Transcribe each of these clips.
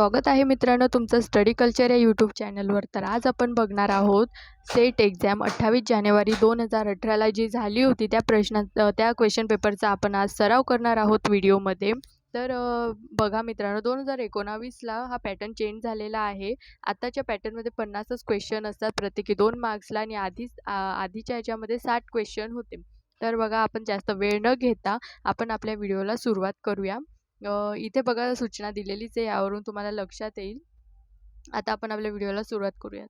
स्वागत आहे मित्रांनो तुमचं स्टडी कल्चर या यूट्यूब चॅनलवर. तर आज आपण बघणार आहोत सेट एक्झाम अठ्ठावीस जानेवारी दोन हजार अठराला जी झाली होती त्या प्रश्नात त्या क्वेश्चन पेपरचा आपण आज सराव करणार आहोत व्हिडिओमध्ये. तर बघा मित्रांनो दोन हजार एकोणावीसला हा पॅटर्न चेंज झालेला आहे. आत्ताच्या पॅटर्नमध्ये पन्नासच क्वेश्चन असतात प्रत्येकी दोन मार्क्सला आणि आधीच आधीच्या ह्याच्यामध्ये साठ क्वेश्चन होते. तर बघा आपण जास्त वेळ न घेता आपण आपल्या व्हिडिओला सुरुवात करूया. इथे बघा सूचना दिलेलीच आहे यावरून तुम्हाला लक्षात येईल. आता आपण आपल्या व्हिडिओला सुरुवात करूयात.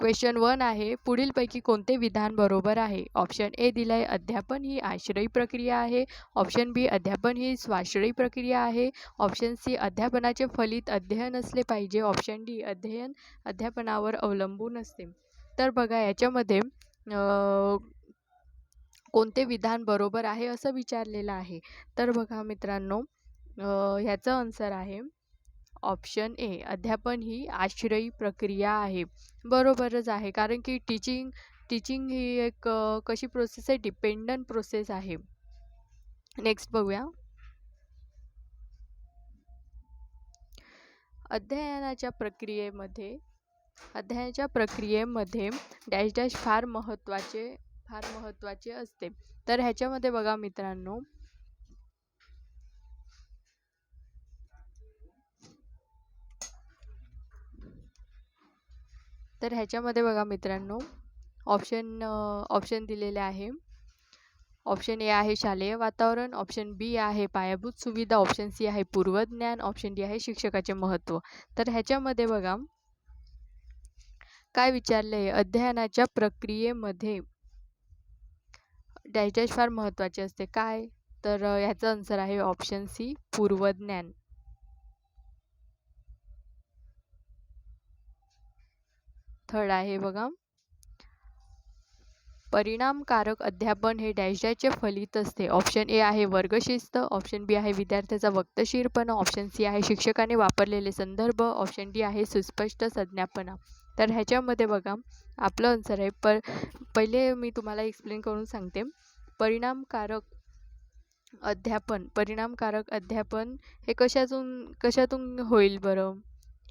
क्वेश्चन वन आहे पुढीलपैकी कोणते विधान बरोबर आहे? ऑप्शन ए दिलाय अध्यापन ही आश्रयी प्रक्रिया आहे. ऑप्शन बी अध्यापन ही स्वाश्रयी प्रक्रिया आहे. ऑप्शन सी अध्यापनाचे फलित अध्ययन असले पाहिजे. ऑप्शन डी अध्ययन अध्यापनावर अवलंबून असते. तर बघा याच्यामध्ये कोणते विधान बरोबर आहे असं विचारलेलं आहे. तर बघा मित्रांनो ह्याचं आन्सर आहे. ऑप्शन ए अध्यापन ही आश्रयी प्रक्रिया आहे. बरोबरच आहे कारण की टीचिंग टीचिंग ही एक कशी प्रोसेस आहे? डिपेंडंट प्रोसेस आहे. नेक्स्ट बघूया. अध्ययनाच्या प्रक्रियेमध्ये अध्ययनाच्या प्रक्रियेमध्ये डॅश डॅश फार महत्त्वाचे फार महत्त्वाचे असते. तर ह्याच्यामध्ये बघा मित्रांनो. तर ह्याच्यामध्ये बघा मित्रांनो ऑप्शन ऑप्शन दिलेले आहे. ऑप्शन ए आहे शालेय वातावरण ऑप्शन बी आहे पायाभूत सुविधा ऑप्शन सी आहे पूर्वज्ञान ऑप्शन डी आहे शिक्षकाचे महत्त्व. तर ह्याच्यामध्ये बघा काय विचारले आहे अध्ययनाच्या प्रक्रियेमध्ये डॅश फार महत्त्वाचे असते. काय? तर अ, आन्सर आहे ऑप्शन सी पूर्वज्ञान. थर्ड आहे बघा. परिणामकारक अध्यापन हे डॅश डॅशचे फलित असते. ऑप्शन ए आहे वर्गशिस्त ऑप्शन बी आहे विद्यार्थ्याचा वक्तशीरपणा ऑप्शन सी आहे शिक्षकाने वापरलेले संदर्भ ऑप्शन डी आहे सुस्पष्ट संज्ञापना. तर ह्याच्यामध्ये बघा आपलं आन्सर आहे. पर पहिले मी तुम्हाला एक्सप्लेन करून सांगते. परिणामकारक अध्यापन परिणामकारक अध्यापन हे कशातून कशातून होईल बरं?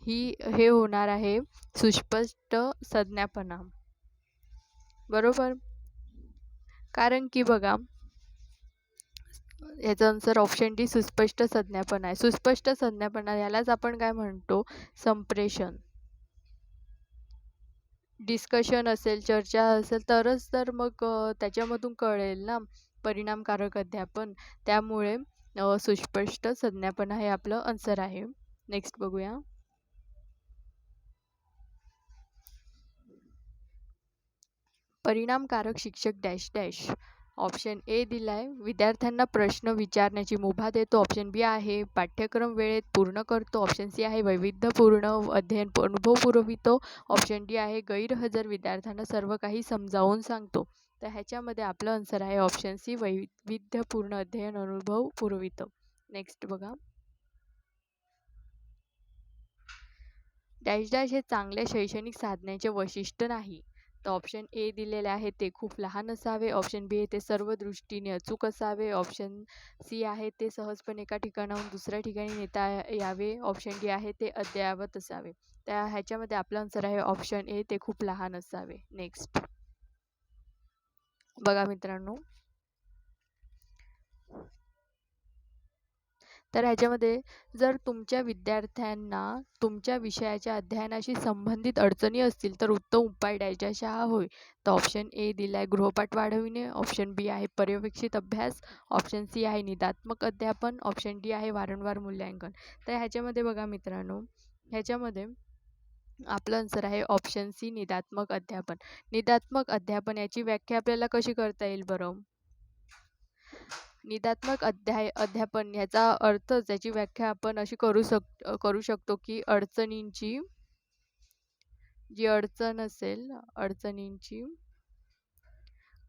ही हे होणार आहे सुस्पष्ट संज्ञापना. बरोबर? कारण की बघा याचा आन्सर ऑप्शन डी सुस्पष्ट संज्ञापना आहे. सुस्पष्ट संज्ञापना यालाच आपण काय म्हणतो? संप्रेषण. डिस्कशन असेल चर्चा असेल तरच तर मग त्याच्यामधून कळेल ना परिणामकारक अध्यापन. त्यामुळे सुस्पष्ट संज्ञापन हे आपलं आन्सर आहे. नेक्स्ट बघूया. परिणामकारक शिक्षक डॅश डॅश ऑप्शन ए दिलाय. विद्यार्थ्यांना प्रश्न विचारण्याची मुभा देतो. ऑप्शन बी आहे. पाठ्यक्रम वेळेत पूर्ण करतो. ऑप्शन सी आहे. वैविध्यपूर्ण अध्ययन अनुभव पुरवितो. ऑप्शन डी आहे. गैरहजर विद्यार्थ्यांना सर्व काही समजावून सांगतो. तर ह्याच्यामध्ये आपलं आन्सर आहे. ऑप्शन सी वैविध्यपूर्ण अध्ययन अनुभव पुरवितो. नेक्स्ट बघा. डॅश डॅश हे चांगल्या शैक्षणिक साधण्याचे वैशिष्ट्य नाही. तर ऑप्शन ए दिलेले आहे ते खूप लहान असावे. ऑप्शन बी आहे ते सर्व दृष्टीने अचूक असावे. ऑप्शन सी आहे ते सहजपणे एका ठिकाणाहून दुसऱ्या ठिकाणी नेता यावे. ऑप्शन डी आहे ते अद्ययावत असावे. त्या ह्याच्यामध्ये आपला आन्सर आहे ऑप्शन ए ते खूप लहान असावे. नेक्स्ट बघा मित्रांनो तर ह्याच्यामध्ये जर तुमच्या विद्यार्थ्यांना तुमच्या विषयाच्या अध्ययनाशी संबंधित अडचणी असतील तर उत्तम उपाय द्यायचा हा होय. तर ऑप्शन ए दिलाय गृहपाठ वाढविणे. ऑप्शन बी आहे पर्यवेक्षित अभ्यास. ऑप्शन सी आहे निदात्मक अध्यापन. ऑप्शन डी आहे वारंवार मूल्यांकन. तर ह्याच्यामध्ये बघा मित्रांनो ह्याच्यामध्ये आपलं आन्सर आहे ऑप्शन सी निदात्मक अध्यापन. निदात्मक अध्यापन याची व्याख्या आपल्याला कशी करता येईल बरं? निदात्मक अध्याय अध्यापन ह्याचा अर्थ याची व्याख्या आपण अशी करू शक करू शकतो की अडचणींची जी अडचण असेल अडचणींची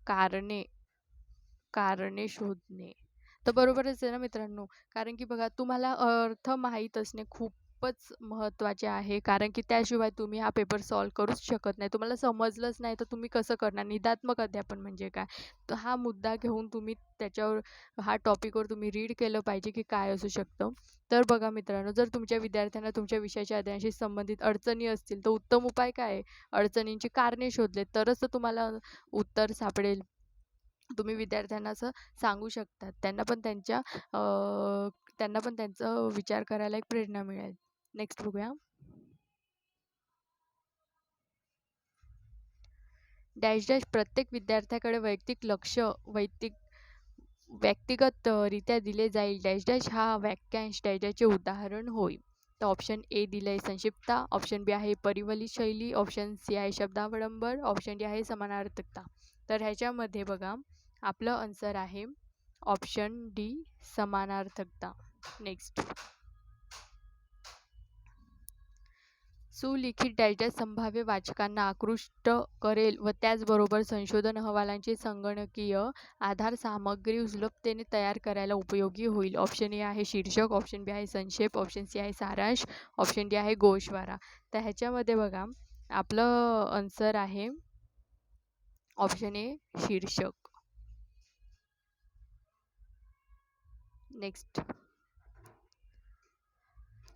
कारणे कारणे शोधणे. तर बरोबरच आहे ना मित्रांनो? कारण की बघा तुम्हाला अर्थ माहीत असणे खूप खूपच महत्त्वाचे आहे. कारण की त्याशिवाय तुम्ही हा पेपर सॉल्व करूच शकत नाही. तुम्हाला समजलंच नाही तर तुम्ही कसं करणार? निदात्मक अध्यापन म्हणजे काय? तर हा मुद्दा घेऊन तुम्ही त्याच्यावर हा टॉपिकवर तुम्ही रीड केलं पाहिजे की काय असू शकतं. तर बघा मित्रांनो जर तुमच्या विद्यार्थ्यांना तुमच्या विषयाच्या अध्ययनाशी संबंधित अडचणी असतील तर उत्तम उपाय काय आहे? अडचणींची कारणे शोधले तरच तर तुम्हाला उत्तर सापडेल. तुम्ही विद्यार्थ्यांना असं सांगू शकतात. त्यांना पण त्यांच्या त्यांना पण त्यांचा विचार करायला एक प्रेरणा मिळेल. नेक्स्ट बघूया. डॅश डॅश प्रत्येक विद्यार्थ्याकडे वैयक्तिक लक्ष वैयक्तिक व्यक्तिगतरित्या दिले जाईल. डॅश डॅश हा वाक्यांश डॅश डॅशचे उदाहरण होय. तर ऑप्शन ए दिलं आहे संक्षिप्तता. ऑप्शन बी आहे परिवली शैली. ऑप्शन सी आहे शब्दावडंबर ऑप्शन डी आहे समानार्थकता. तर ह्याच्यामध्ये बघा आपलं आन्सर आहे ऑप्शन डी समानार्थकता. नेक्स्ट सुलिखित डायजेस्ट संभाव्य वाचकांना आकृष्ट करेल व त्याचबरोबर संशोधन अहवालांची संगणकीय आधार सामग्री सुलभतेने तयार करायला उपयोगी होईल. ऑप्शन ए आहे शीर्षक ऑप्शन बी आहे संक्षेप ऑप्शन सी आहे सारांश ऑप्शन डी आहे गोषवारा. तर ह्याच्यामध्ये बघा आपलं आन्सर आहे ऑप्शन ए शीर्षक. नेक्स्ट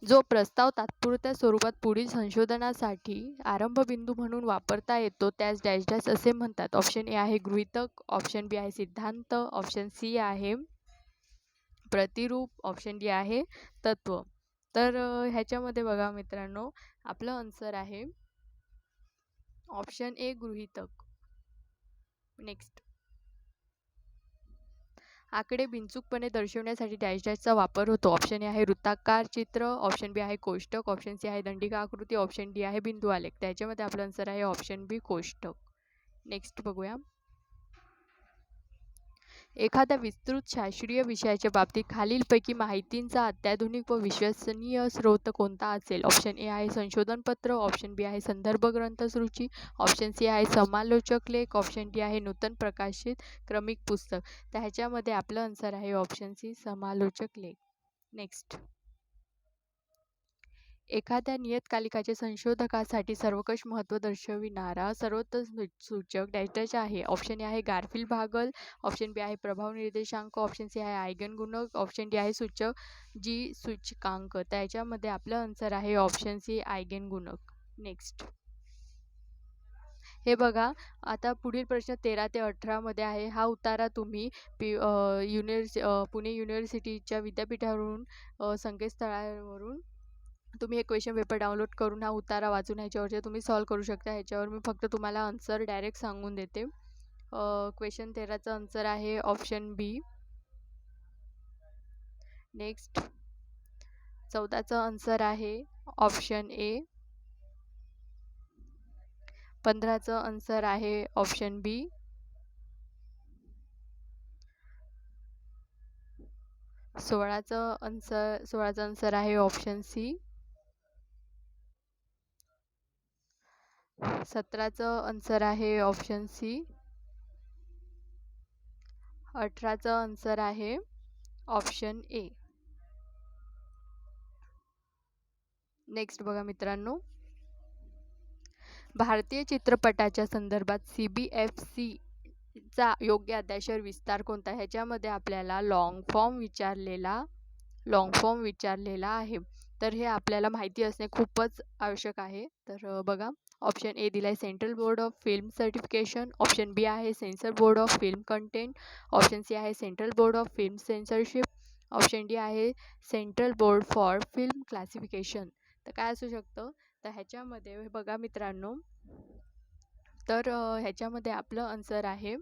जो प्रस्ताव तात्पुरत्या स्वरूपात पुढील संशोधनासाठी आरंभबिंदू म्हणून वापरता येतो त्यास डॅश डॅश असे म्हणतात. ऑप्शन ए आहे गृहितक ऑप्शन बी आहे सिद्धांत ऑप्शन सी आहे प्रतिरूप ऑप्शन डी आहे तत्व. तर ह्याच्यामध्ये बघा मित्रांनो आपलं आन्सर आहे ऑप्शन ए गृहितक. नेक्स्ट आकडे बिनचूकपणे दर्शवण्यासाठी डॅश डॅशचा वापर होतो. ऑप्शन ए आहे वृत्ताकार चित्र ऑप्शन बी आहे कोष्टक ऑप्शन सी आहे दंडिका आकृती ऑप्शन डी आहे बिंदू आलेख. त्याच्यामध्ये आपलं आन्सर आहे ऑप्शन बी कोष्टक नेक्स्ट बघूया. एखाद्या विस्तृत शास्त्रीय विषयाच्या बाबतीत खालीलपैकी माहितींचा अत्याधुनिक व विश्वसनीय स्रोत कोणता असेल? ऑप्शन ए आहे संशोधनपत्र ऑप्शन बी आहे संदर्भ ग्रंथसूची ऑप्शन सी आहे समालोचक लेख ऑप्शन डी आहे नूतन प्रकाशित क्रमिक पुस्तक. तर ह्याच्यामध्ये आपलं आन्सर आहे ऑप्शन सी समालोचक लेख. नेक्स्ट एखाद्या नियतकालिकाचे संशोधकासाठी सर्वकष महत्त्व दर्शविणारा सर्वोत्तम सूचक डॅश आहे ऑप्शन ए आहे गारफिल भागल ऑप्शन बी आहे प्रभाव निर्देशांक ऑप्शन सी आहे आयगन गुणक ऑप्शन डी आहे सूचक जी सूचकांक. त्याच्यामध्ये आपलं आन्सर आहे ऑप्शन सी आयगेन गुणक. नेक्स्ट हे बघा आता पुढील प्रश्न तेरा ते अठरामध्ये आहे. हा उतारा तुम्ही पी युनिव्हर्सि पुणे युनिव्हर्सिटीच्या विद्यापीठावरून संकेतस्थळावरून तुम्ही हे क्वेश्चन पेपर डाउनलोड करून हा उतारा वाचून ह्याच्यावरचे तुम्ही सॉल्व करू शकता ह्याच्यावर मी फक्त तुम्हाला आन्सर डायरेक्ट सांगून देते. क्वेश्चन तेराचं आन्सर आहे ऑप्शन बी नेक्स्ट चौदाचं आन्सर आहे ऑप्शन ए पंधराचं आन्सर आहे ऑप्शन बी सोळाचं आन्सर सोळाचं आन्सर आहे ऑप्शन सी सतराचं आन्सर आहे ऑप्शन सी अठराचं आन्सर आहे ऑप्शन ए नेक्स्ट बघा मित्रांनो. भारतीय चित्रपटाच्या संदर्भात सी बी एफ सी चा योग्य अध्याशर विस्तार कोणता ह्याच्यामध्ये आपल्याला लॉंग फॉर्म विचारलेला लॉंग फॉर्म विचारलेला आहे. तर हे आपल्याला माहिती असणे खूपच आवश्यक आहे. तर बघा. ऑप्शन ए दिला आहे Central Board of Film Certification option B आहे censor board of film content option C आहे central board of film censorship option D आहे central board for film classification. तर काय असू शकतं? तर ह्याच्यामध्ये बघा मित्रांनो. तर ह्याच्यामध्ये आपलं आन्सर आहे.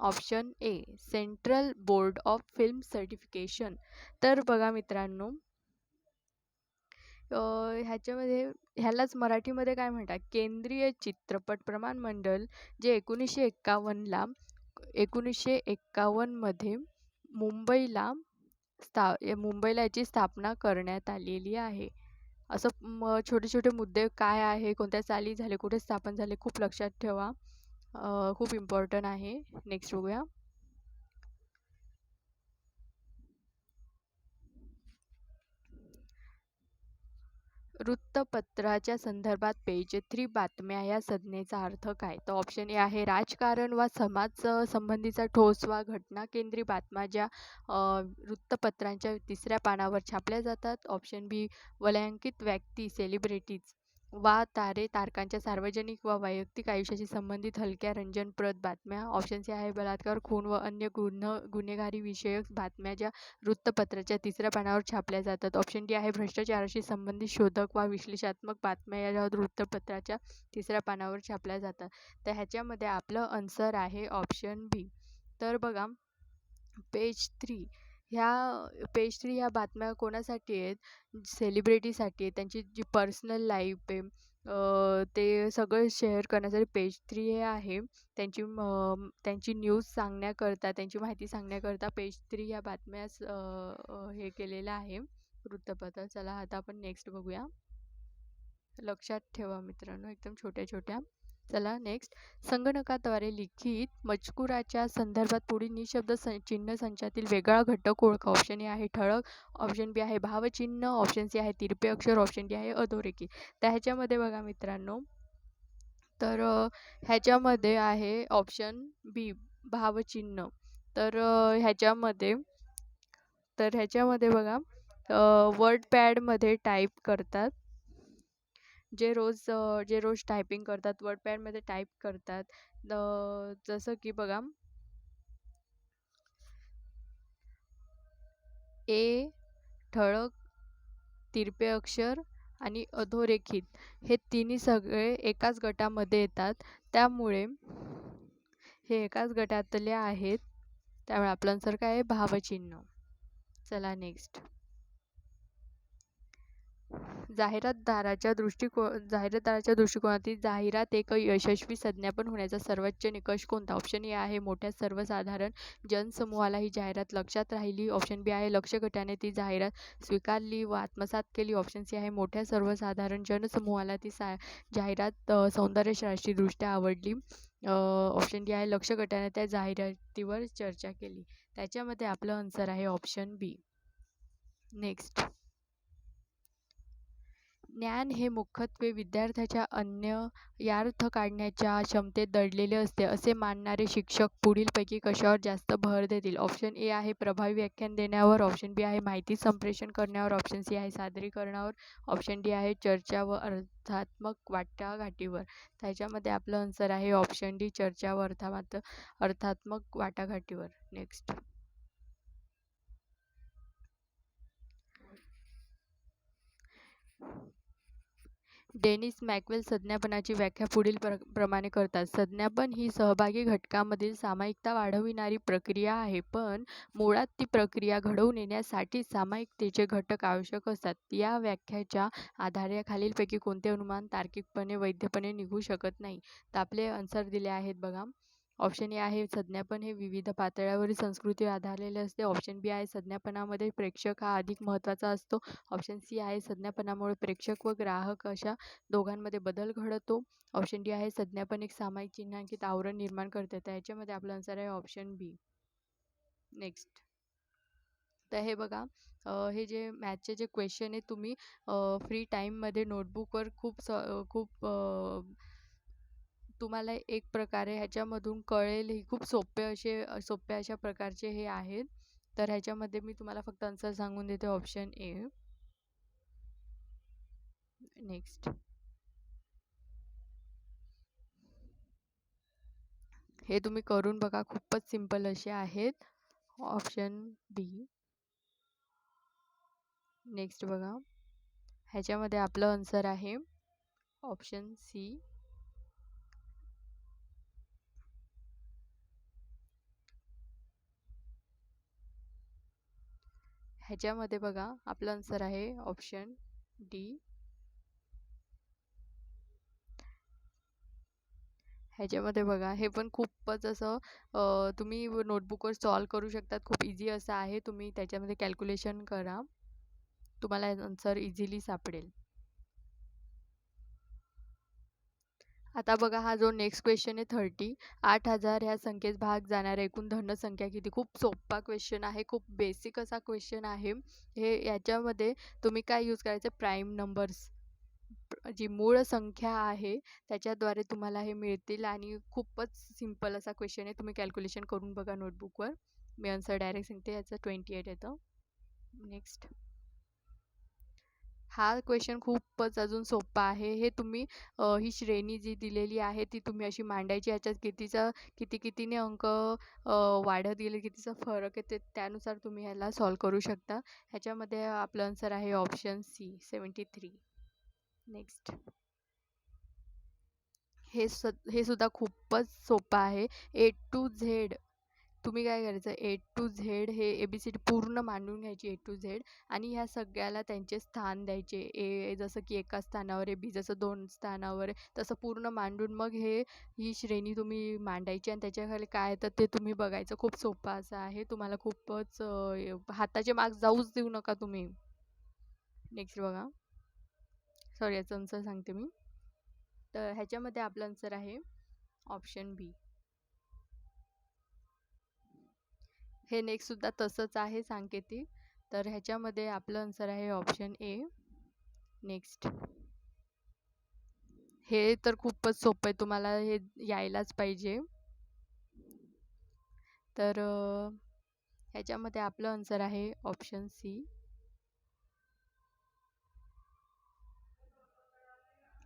Option A Central Board of Film Certification. तर बघा मित्रांनो ह्याच्यामध्ये ह्यालाच मराठीमध्ये काय म्हणतात? केंद्रीय चित्रपट प्रमाण मंडळ जे एकोणीसशे एक्कावन्नला एकोणीसशे एक्कावन्नमध्ये मुंबईला स्था मुंबईला याची स्थापना करण्यात आलेली आहे. असं म छोटे छोटे मुद्दे काय आहे कोणत्या चाली झाले कुठे स्थापन झाले खूप लक्षात ठेवा. खूप इम्पॉर्टंट आहे. नेक्स्ट बघूया. वृत्तपत्राच्या संदर्भात पेज थ्री बातम्या या संज्ञेचा अर्थ काय? तर ऑप्शन ए आहे राजकारण वा समाज संबंधीचा ठोस वा घटनाकेंद्री बातम्या ज्या वृत्तपत्रांच्या तिसऱ्या पानावर छापल्या जातात. ऑप्शन बी वलयांकित व्यक्ती सेलिब्रिटीज वा तारे तारकांच्या सार्वजनिक व वैयक्तिक आयुष्याशी संबंधित हलक्या रंजनप्रद बातम्या. ऑप्शन सी आहे बलात्कार खून व अन्य गुन्ह गुन्हेगारी विषयक बातम्या ज्या वृत्तपत्राच्या तिसऱ्या पानावर छापल्या जातात. ऑप्शन डी आहे भ्रष्टाचाराशी संबंधित शोधक वा विश्लेषात्मक बातम्या या वृत्तपत्राच्या तिसऱ्या पानावर छापल्या जातात. तर ह्याच्यामध्ये आपलं आन्सर आहे ऑप्शन बी तर बघा पेज थ्री ह्या पेज थ्री ह्या बातम्या कोणासाठी आहेत? सेलिब्रिटीसाठी आहेत? त्यांची जी पर्सनल लाईफ आहे ते सगळं शेअर करण्यासाठी पेज थ्री हे आहे. त्यांची त्यांची न्यूज सांगण्याकरता त्यांची माहिती सांगण्याकरता पेज थ्री ह्या बातम्याच हे केलेलं आहे. वृत्तपत्र. चला आता आपण नेक्स्ट बघूया. लक्षात ठेवा मित्रांनो एकदम छोट्या छोट्या चला नेक्स्ट संगणकाद्वारे लिखित मजकुराच्या संदर्भात पुढील निशब्द स चिन्ह संचातील वेगळा घटक ओळखा. ऑप्शन ए आहे ठळक ऑप्शन बी आहे भावचिन्ह ऑप्शन सी आहे तिरपे अक्षर ऑप्शन डी आहे अधोरेखी. तर ह्याच्यामध्ये बघा मित्रांनो तर ह्याच्यामध्ये आहे ऑप्शन बी भावचिन्ह. तर ह्याच्यामध्ये तर ह्याच्यामध्ये बघा वर्ड पॅडमध्ये टाईप करतात. जे रोज जे रोज टायपिंग करतात वर्डपॅडमध्ये टाईप करतात. जसं की बघा. ए ठळक तिरपे अक्षर आणि अधोरेखित. हे तिन्ही सगळे एकाच गटामध्ये येतात. त्यामुळे हे एकाच गटातले आहेत. त्यामुळे आपलं आन्सर काय आहे भावचिन्ह. चला नेक्स्ट जाहिरातदाराच्या दृष्टिको जाहिरातदाराच्या दृष्टिकोनातील जाहिरात एक यशस्वी संज्ञापन होण्याचा सर्वोच्च निकष कोणता? ऑप्शन ए आहे मोठ्या सर्वसाधारण जनसमूहाला ही जाहिरात लक्षात राहिली. ऑप्शन बी आहे लक्ष गटाने ती जाहिरात स्वीकारली व आत्मसात केली. ऑप्शन सी आहे मोठ्या सर्वसाधारण जनसमूहाला ती सा जाहिरात सौंदर्यशास्त्रीदृष्ट्या आवडली. ऑप्शन डी आहे लक्ष गटाने त्या जाहिरातीवर चर्चा केली. त्याच्यामध्ये आपलं आन्सर आहे ऑप्शन बी. नेक्स्ट ज्ञान हे मुख्यत्वे विद्यार्थ्याच्या अन्य यार्थ काढण्याच्या क्षमतेत दडलेले असते असे मानणारे शिक्षक पुढीलपैकी कशावर जास्त भर देतील? ऑप्शन ए आहे प्रभावी व्याख्यान देण्यावर ऑप्शन बी आहे माहिती संप्रेषण करण्यावर ऑप्शन सी आहे सादरीकरणावर ऑप्शन डी आहे चर्चा व अर्थात्मक वाटाघाटीवर. त्याच्यामध्ये आपलं आन्सर आहे ऑप्शन डी चर्चा व अर्थात अर्थात्मक वाटाघाटीवर. नेक्स्ट डेनिस मॅकवेल संज्ञापनाची व्याख्या पुढील प्र प्रमाणे करतात. संज्ञापन ही सहभागी घटकामधील सामायिकता वाढविणारी प्रक्रिया आहे पण मुळात ती प्रक्रिया घडवून येण्यासाठी सामायिकतेचे घटक आवश्यक असतात. या व्याख्याच्या आधारे खालीलपैकी कोणते अनुमान तार्किकपणे वैधपणे निघू शकत नाही? तर आपले आन्सर दिले आहेत बघा. ऑप्शन ए आहे संज्ञापन हे विविध पातळ्यावरील संस्कृती आधारलेले असते. ऑप्शन बी आहे संज्ञापनामध्ये प्रेक्षक हा अधिक महत्त्वाचा असतो. ऑप्शन सी आहे संज्ञापनामुळे प्रेक्षक व ग्राहक अशा दोघांमध्ये बदल घडतो. ऑप्शन डी आहे संज्ञापन एक सामायिक चिन्हांकित आवरण निर्माण करते. तर याच्यामध्ये आपलं आन्सर आहे ऑप्शन बी नेक्स्ट तर हे बघा हे जे मॅथचे जे क्वेश्चन आहे तुम्ही फ्री टाईममध्ये नोटबुकवर खूप स खूप तुम्हाला एक प्रकारे ह्याच्यामधून कळेल ही खूप सोपे असे सोप्या अशा प्रकारचे हे आहेत. तर ह्याच्यामध्ये मी तुम्हाला फक्त आन्सर सांगून देते ऑप्शन ए नेक्स्ट हे तुम्ही करून बघा खूपच सिंपल असे आहेत. ऑप्शन बी नेक्स्ट बघा. ह्याच्यामध्ये आपलं आन्सर आहे. ऑप्शन सी ह्याच्यामध्ये बघा आपलं आन्सर आहे ऑप्शन डी ह्याच्यामध्ये बघा हे पण खूपच असं तुम्ही नोटबुकवर सॉल्व करू शकतात. खूप इझी असं आहे. तुम्ही त्याच्यामध्ये कॅल्क्युलेशन करा. तुम्हाला आन्सर इझिली सापडेल. आता बघा हा जो नेक्स्ट क्वेश्चन आहे थर्टी आठ हजार ह्या संख्येत भाग जाणाऱ्या एकूण धनसंख्या किती? खूप सोपा क्वेश्चन आहे खूप बेसिक असा क्वेश्चन आहे. हे याच्यामध्ये तुम्ही काय यूज करायचं? प्राईम नंबर्स जी मूळ संख्या आहे त्याच्याद्वारे तुम्हाला हे मिळतील आणि खूपच सिंपल असा क्वेश्चन आहे. तुम्ही कॅल्क्युलेशन करून बघा नोटबुकवर मी आन्सर डायरेक्ट सांगते याचं ट्वेंटी एट येतं. नेक्स्ट हा क्वेश्चन खूपच अजून सोपा आहे. हे तुम्ही ही श्रेणी जी दिलेली आहे ती तुम्ही अशी मांडायची. याच्यात कितीचा किती कितीने अंक वाढत गेले कितीचा फरक आहे ते त्यानुसार तुम्ही ह्याला सॉल्व करू शकता. ह्याच्यामध्ये आपलं आन्सर आहे option C seventy three next हे स हे सुद्धा खूपच सोपं आहे. ए टू झेड तुम्ही काय करायचं? ए टू झेड हे ए बी सी डी पूर्ण मांडून घ्यायची ए टू झेड आणि ह्या सगळ्याला त्यांचे स्थान द्यायचे. ए जसं की एका स्थानावर ए बी जसं दोन स्थानावर तसं पूर्ण मांडून मग हे ही श्रेणी तुम्ही मांडायची आणि त्याच्याखाली काय येतं ते तुम्ही बघायचं. खूप सोपं असं आहे. तुम्हाला खूपच हाताचे मार्क्स जाऊच देऊ नका तुम्ही. नेक्स्ट बघा. सॉरी याचं आन्सर सांगते मी. तर ह्याच्यामध्ये आपलं आन्सर आहे ऑप्शन बी हे नेक्स्टसुद्धा तसंच आहे सांकेतिक. तर ह्याच्यामध्ये आपलं आन्सर आहे ऑप्शन ए नेक्स्ट हे तर खूपच सोपं आहे तुम्हाला हे यायलाच पाहिजे. तर ह्याच्यामध्ये आपलं आन्सर आहे ऑप्शन सी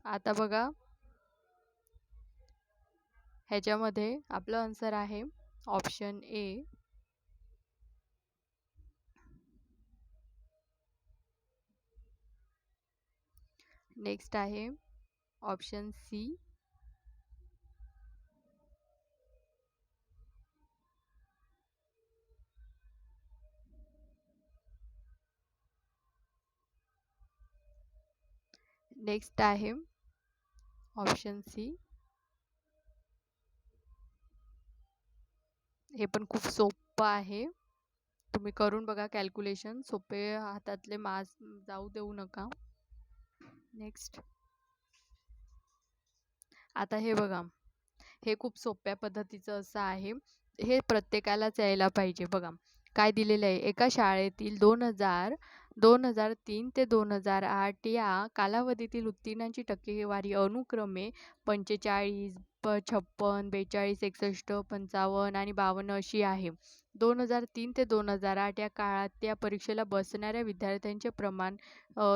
आता बघा. ह्याच्यामध्ये आपलं आन्सर आहे ऑप्शन ए नेक्स्ट आहे ऑप्शन सी नेक्स्ट आहे ऑप्शन सी हे पण खूप सोपं आहे. तुम्ही करून बघा कॅल्क्युलेशन सोपे हातातले मास जाऊ देऊ नका. नेक्स्ट आता हे बघा. हे खूप सोप्या पद्धतीचं असं आहे. हे प्रत्येकालाच यायला पाहिजे बघा. काय दिलेलं आहे? एका शाळेतील दोन हजार दोन हजार तीन ते दोन हजार आठ या कालावधीतील उत्तीर्णांची टक्केवारी अनुक्रमे पंचेचाळीस प छप्पन बेचाळीस एकसष्ट पंचावन्न आणि बावन्न अशी आहे. दोन हजार तीन ते दोन हजार आठ या काळात त्या परीक्षेला बसणाऱ्या विद्यार्थ्यांचे प्रमाण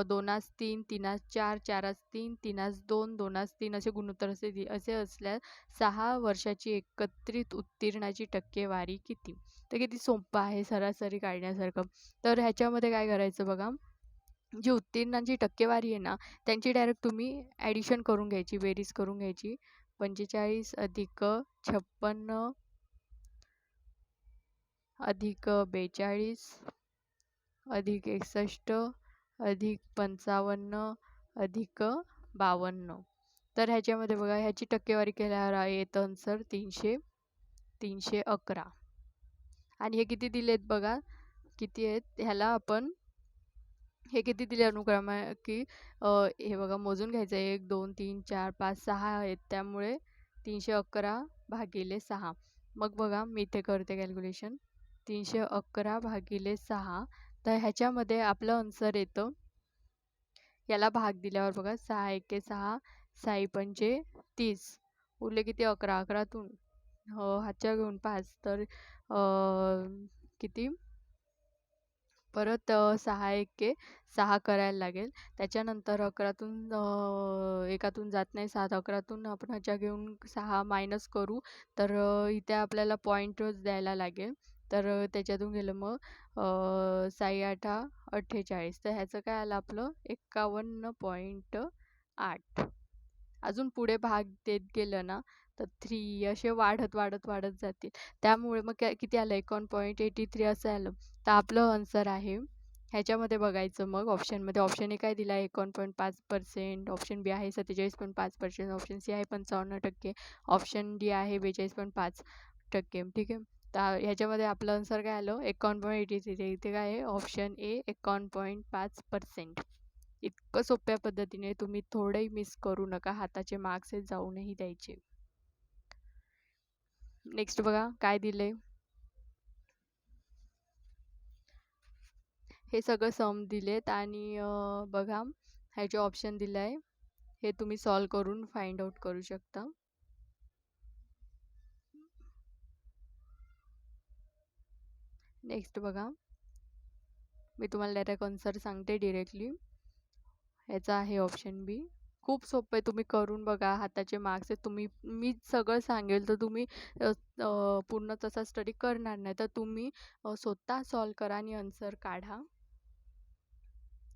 दोनास तीन तीनास चार चारास तीन तीनास दोन दोनास तीन असे गुणोत्तर असे असे असल्यास सहा वर्षाची एकत्रित उत्तीर्णाची टक्केवारी किती? तर किती सोपं आहे सरासरी काढण्यासारखं. तर ह्याच्यामध्ये काय करायचं बघा जी उत्तीर्णांची टक्केवारी आहे ना त्यांची डायरेक्ट तुम्ही ॲडिशन करून घ्यायची बेरीज करून घ्यायची. पंचेचाळीस अधिक छप्पन्न अधिक बेचाळीस अधिक एकसष्ट अधिक पंचावन्न अधिक बावन्न. तर ह्याच्यामध्ये बघा ह्याची टक्केवारी केल्यावर येतं आन्सर तीनशे तीनशे अकरा. आणि हे किती दिले आहेत बघा किती आहेत? ह्याला आपण हे किती दिले अनुक्रम की हे बघा मोजून घ्यायचं आहे. एक दोन तीन चार पाच सहा आहेत. त्यामुळे तीनशे अकरा भागिले सहा. मग बघा मी इथे करते कॅल्क्युलेशन तीनशे अकरा भागिले सहा. तर ह्याच्यामध्ये आपलं आन्सर येतं. याला भाग दिल्यावर बघा सहा एके सहा साई पंचे तीस. उरले किती? अकरा. अकरातून. हो, हातच्या घेऊन पाच. तर किती? परत सहा एके सहा करायला लागेल. त्याच्यानंतर अकरातून एकातून जात नाही सात अकरातून आपण ह्याच्या घेऊन सहा मायनस करू. तर इथे आपल्याला पॉईंटच द्यायला लागेल. तर त्याच्यातून गेलं मग साई आठा अठ्ठेचाळीस. तर ह्याचं काय आलं आपलं? एक्कावन्न पॉईंट आठ. अजून पुढे भाग देत गेलं ना तर थ्री असे वाढत वाढत वाढत जातील. त्यामुळे मग काय किती आलं? एकावन्न पॉईंट एटी थ्री असं आलं. तर आपलं आन्सर आहे. ह्याच्यामध्ये बघायचं मग ऑप्शनमध्ये ऑप्शन ए काय दिला? आहे एकावन्न पॉईंट पाच पर्सेंट ऑप्शन बी आहे सत्तेचाळीस पॉईंट पाच पर्सेंट ऑप्शन सी आहे पंचावन्न टक्के. ऑप्शन डी आहे बेचाळीस पॉईंट पाच टक्के. ठीक आहे? तर ह्याच्यामध्ये आपलं आन्सर काय आलं? एकावन्न पॉईंट एटी थ्री इथे काय आहे? ऑप्शन ए एकावन्न पॉईंट पाच पर्सेंट इतकं सोप्या पद्धतीने तुम्ही थोडंही मिस करू नका. हाताचे मार्क्स जाऊनही द्यायचे. नेक्स्ट बघा काय दिले हे सगळं सम दिलेत आणि बघा ह्याचे ऑप्शन दिलं आहे हे तुम्ही सॉल्व करून फाइंड आउट करू शकता. नेक्स्ट बघा मी तुम्हाला डायरेक्ट आन्सर सांगते डिरेक्टली ह्याचा आहे ऑप्शन बी खूप सोपं आहे तुम्ही करून बघा हाताचे मार्क्स आहेत. तुम्ही मी सगळं सांगेल तर तुम्ही पूर्ण तसा स्टडी करणार नाही. तर तुम्ही स्वतः सॉल्व करा आणि आन्सर काढा.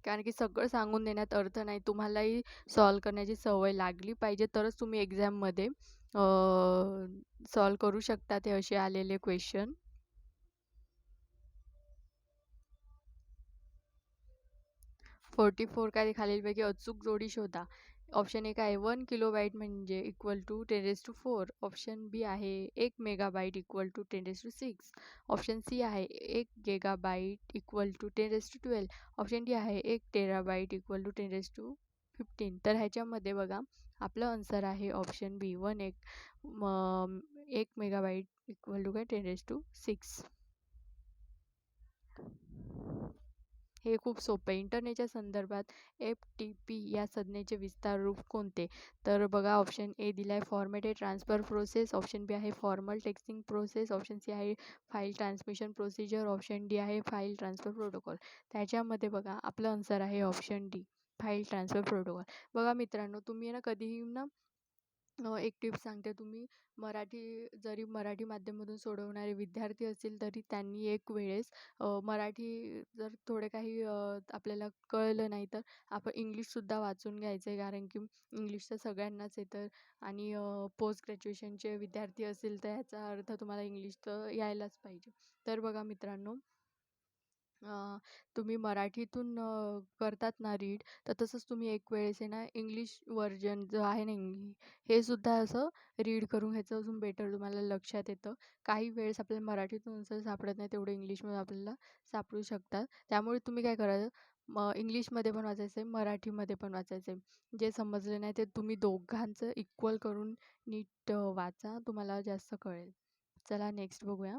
कारण की सगळं सांगून देण्यात अर्थ नाही. तुम्हालाही सॉल्व करण्याची सवय लागली पाहिजे तरच तुम्ही एक्झाममध्ये सॉल्व करू शकता ते असे आलेले क्वेश्चन फोर्टी फोर काय खालीलपैकी अचूक जोडी शोधा. ऑप्शन एक आहे वन किलोबाईट म्हणजे equal to ten raise to four option B आहे एक megabyte equal to ten raise to six option C आहे एक gigabyte equal to ten raise to twelve option D आहे एक terabyte equal to ten raise to fifteen तर ह्याच्यामध्ये बघा आपलं आन्सर आहे ऑप्शन बी वन एक एक मेगाबाईट इक्वल टू काय? टेन रेस टू सिक्स हे खूप सोपं आहे. इंटरनेटच्या संदर्भात एफ टी पी या संज्ञेचे विस्तार रूप कोणते? तर बघा ऑप्शन ए दिला आहे formatted transfer process. Option B आहे formal texting process. Option C आहे file transmission procedure. Option D आहे फाईल ट्रान्सफर प्रोटोकॉल. त्याच्यामध्ये बघा आपलं आन्सर आहे option D file transfer protocol. बघा मित्रांनो तुम्ही ना कधीही ना एक टिप सांगते. तुम्ही मराठी जरी मराठी माध्यमातून सोडवणारे विद्यार्थी असतील तरी त्यांनी एक वेळेस मराठी जर थोडे काही आपल्याला कळलं नाही तर आपण इंग्लिशसुद्धा वाचून घ्यायचं आहे कारण की इंग्लिश तर सगळ्यांनाच येतं आणि पोस्ट ग्रॅज्युएशनचे विद्यार्थी असेल तर याचा अर्थ तुम्हाला इंग्लिश तर यायलाच पाहिजे. तर बघा मित्रांनो तुम्ही मराठीतून करतात ना रीड तर तसंच तुम्ही एक वेळेस आहे ना इंग्लिश व्हर्जन जो आहे ना इंग्लि हे सुद्धा असं रीड करून घ्यायचं. अजून बेटर तुम्हाला लक्षात येतं. काही वेळेस आपल्याला मराठीतून जर सापडत नाही तेवढं इंग्लिशमध्ये आपल्याला सापडू शकतात. त्यामुळे तुम्ही काय करायचं म इंग्लिशमध्ये पण वाचायचं आहे मराठीमध्ये पण वाचायचं आहे जे समजलं नाही ते तुम्ही दोघांचं इक्वल करून नीट वाचा. तुम्हाला जास्त कळेल. चला नेक्स्ट बघूया.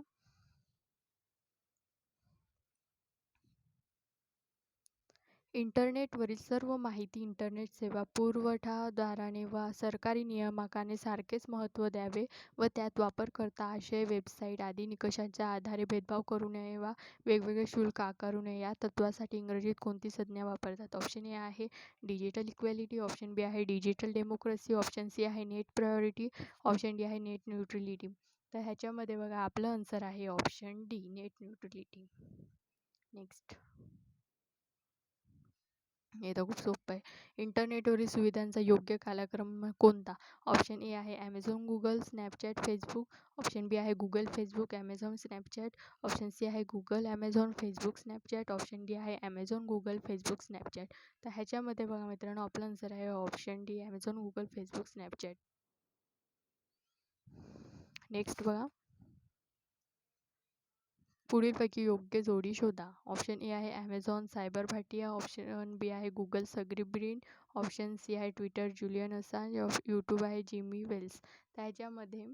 इंटरनेटवरील सर्व माहिती इंटरनेट सेवा पुरवठादाराने वा सरकारी नियामकाने सारखेच महत्त्व द्यावे व त्यात वापरकर्ता आशय वेबसाईट आदी निकषांच्या आधारे भेदभाव करू नये वा वेगवेगळे शुल्क आकारू नये या तत्त्वासाठी इंग्रजीत कोणती संज्ञा वापरतात? ऑप्शन ए आहे डिजिटल इक्वॅलिटी ऑप्शन बी आहे डिजिटल डेमोक्रेसी ऑप्शन सी आहे नेट प्रायोरिटी ऑप्शन डी आहे नेट न्यूट्रलिटी तर ह्याच्यामध्ये बघा आपलं आन्सर आहे option D net neutrality next हे तर खूप सोपं आहे. इंटरनेटवरील सुविधांचा योग्य कालक्रम कोणता? ऑप्शन ए आहे Amazon Google Snapchat Facebook option B आहे Google Facebook Amazon Snapchat option C आहे Google Amazon Facebook Snapchat option D आहे ॲमेझॉन गुगल फेसबुक स्नॅपचॅट तर ह्याच्यामध्ये बघा मित्रांनो, आपला आन्सर आहे option D Amazon Google Facebook Snapchat next बघा. पुढीलपैकी योग्य जोडी शोधा. ऑप्शन ए आहे Amazon cyber Bhatia option B आहे Google Sergey Brin option C आहे ट्विटर जुलियन असांज यूट्यूब आहे जिमी वेल्स त्याच्यामध्ये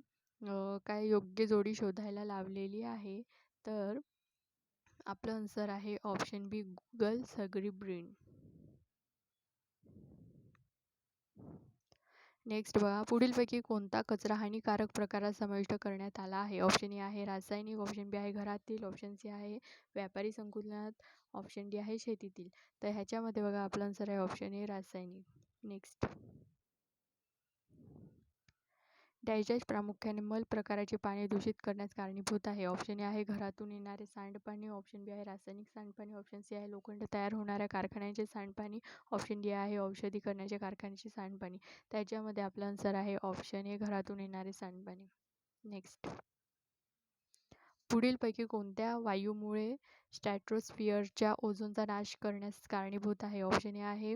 काय योग्य जोडी शोधायला लावलेली आहे तर आपलं आन्सर आहे option B Google Sergey Brin next बघा पुढीलपैकी कोणता कचरा हानिकारक प्रकारात समाविष्ट करण्यात आला आहे? ऑप्शन ए आहे रासायनिक ऑप्शन बी आहे घरातील ऑप्शन सी आहे व्यापारी संकुलनात ऑप्शन डी आहे शेतीतील. तर ह्याच्यामध्ये बघा आपला आन्सर आहे ऑप्शन ए रासायनिक. नेक्स्ट डायजेस्ट प्रामुख्याने मल प्रकाराचे पाणी दूषित करण्यास कारणीभूत आहे. ऑप्शन ए आहे घरातून येणारे सांडपाणी ऑप्शन बी आहे रासायनिक सांडपाणी ऑप्शन सी आहे लोखंड तयार होणाऱ्या कारखान्याचे सांडपाणी ऑप्शन डी आहे औषधी करण्याच्या कारखान्याचे सांडपाणी. त्याच्यामध्ये आपला आन्सर आहे ऑप्शन ए घरातून येणारे सांडपाणी. नेक्स्ट पुढीलपैकी कोणत्या वायूमुळे स्टॅट्रोस्फिअरच्या ओझोनचा नाश करण्यास कारणीभूत आहे? ऑप्शन ए आहे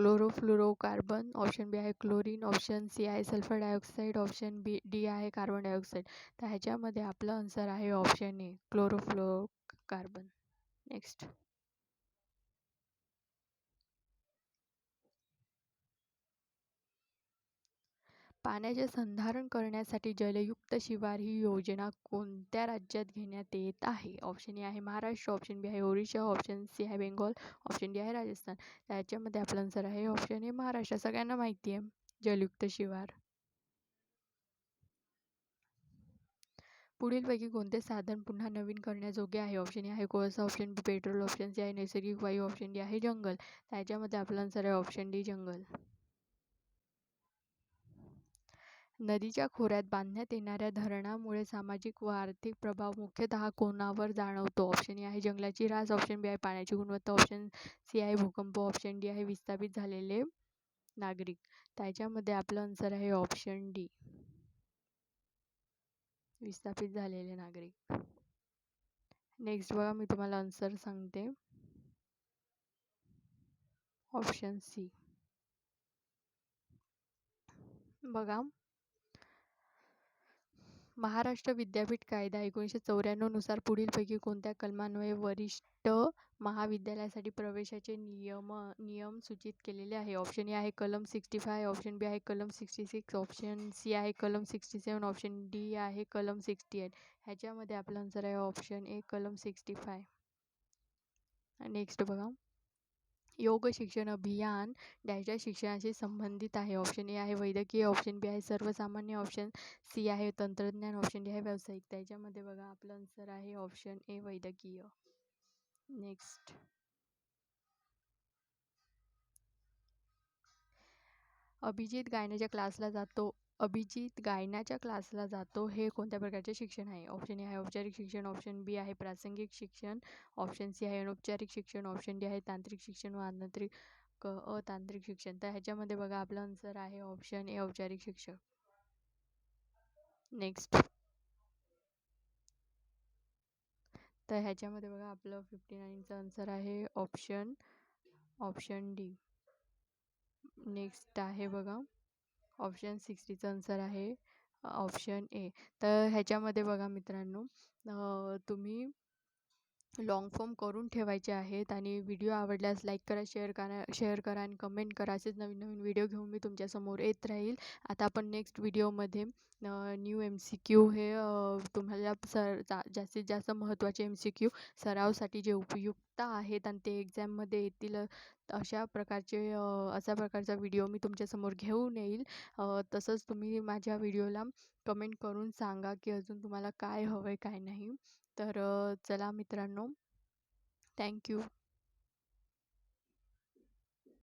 क्लोरोफ्लोरोकार्बन ऑप्शन बी आहे क्लोरीन ऑप्शन सी आहे sulphur dioxide option B D आहे कार्बन डायऑक्साईड तर ह्याच्यामध्ये आपलं आन्सर आहे ऑप्शन ए क्लोरोफ्लोरोकार्बन नेक्स्ट पाण्याचे संधारण करण्यासाठी जलयुक्त शिवार ही योजना कोणत्या राज्यात घेण्यात येत आहे? ऑप्शन ए आहे महाराष्ट्र ऑप्शन बी आहे ओडिशा ऑप्शन सी आहे बेंगॉल ऑप्शन डी आहे राजस्थान. त्याच्यामध्ये आपला आन्सर आहे ऑप्शन ए महाराष्ट्र. सगळ्यांना माहिती आहे जलयुक्त शिवार. पुढीलपैकी कोणते साधन पुन्हा नवीन करण्याजोगे आहे? ऑप्शन ए आहे कोळसा option B petrol option C आहे नैसर्गिक वायू ऑप्शन डी आहे जंगल. त्याच्यामध्ये आपला आन्सर आहे ऑप्शन डी जंगल. नदीच्या खोऱ्यात बांधण्यात येणाऱ्या धरणामुळे सामाजिक व आर्थिक प्रभाव मुख्यतः कोणावर जाणवतो? ऑप्शन ए आहे जंगलाची रास ऑप्शन बी आहे पाण्याची गुणवत्ता ऑप्शन सी आहे भूकंप ऑप्शन डी आहे विस्थापित झालेले नागरिक. त्याच्यामध्ये आपलं आन्सर आहे ऑप्शन डी. विस्थापित झालेले नागरिक. नेक्स्ट बघा मी तुम्हाला आन्सर सांगते. ऑप्शन सी बघा. महाराष्ट्र विद्यापीठ कायदा एकोणीसशे चौऱ्याण्णवनुसार पुढीलपैकी कोणत्या कलमान्वये वरिष्ठ महाविद्यालयासाठी प्रवेशाचे नियम नियम सूचित केलेले आहे? ऑप्शन ए आहे कलम सिक्स्टी फाय ऑप्शन बी आहे कलम सिक्स्टी सिक्स ऑप्शन सी आहे कलम सिक्स्टी सेवन ऑप्शन डी आहे कलम सिक्स्टी एट ह्याच्यामध्ये आपला आन्सर आहे ऑप्शन ए कलम सिक्स्टी फाय नेक्स्ट बघा. योग शिक्षण अभियान डॅशच्या शिक्षणाशी संबंधित आहे. ऑप्शन ए आहे वैद्यकीय ऑप्शन बी आहे सर्वसामान्य ऑप्शन सी आहे तंत्रज्ञान ऑप्शन डी आहे व्यावसायिक. त्याच्यामध्ये बघा आपलं आन्सर आहे ऑप्शन ए वैद्यकीय. नेक्स्ट अभिजित गायनाच्या क्लासला जातो. अभिजित गायनाच्या क्लासला जातो. हे कोणत्या प्रकारचे शिक्षण आहे? ऑप्शन ए आहे औपचारिक शिक्षण ऑप्शन बी आहे प्रासंगिक शिक्षण ऑप्शन सी आहे अनौपचारिक शिक्षण ऑप्शन डी आहे तांत्रिक शिक्षण व अतांत्रिक अतांत्रिक शिक्षण. तर ह्याच्यामध्ये बघा आपलं आन्सर आहे ऑप्शन ए औपचारिक शिक्षण. नेक्स्ट तर ह्याच्यामध्ये बघा आपलं फिफ्टी नाईनचं आन्सर आहे ऑप्शन ऑप्शन डी. नेक्स्ट आहे बघा. ऑप्शन सिक्स्टीचं आन्सर आहे. Option A. तर ह्याच्यामध्ये बघा मित्रांनो तुम्ही लाँग फॉर्म करून ठेवायचे आहेत आणि व्हिडिओ आवडल्यास लाईक करा शेअर करा शेअर करा आणि कमेंट करा. असेच नवीन नवीन व्हिडिओ घेऊन मी तुमच्यासमोर येत राहील. आता आपण नेक्स्ट व्हिडिओमध्ये न्यू एम सी क्यू हे तुम्हाला सर जा जास्तीत जास्त महत्त्वाचे एम सी क्यू सरावसाठी जे उपयुक्त आहेत आणि ते एक्झाममध्ये येतील अशा प्रकारचे अशा प्रकारचा व्हिडिओ मी तुमच्यासमोर घेऊन येईल. तसंच तुम्ही माझ्या व्हिडिओला कमेंट करून सांगा की अजून तुम्हाला काय हवं आहे काय नाही. तर चला मित्रांनो. थँक्यू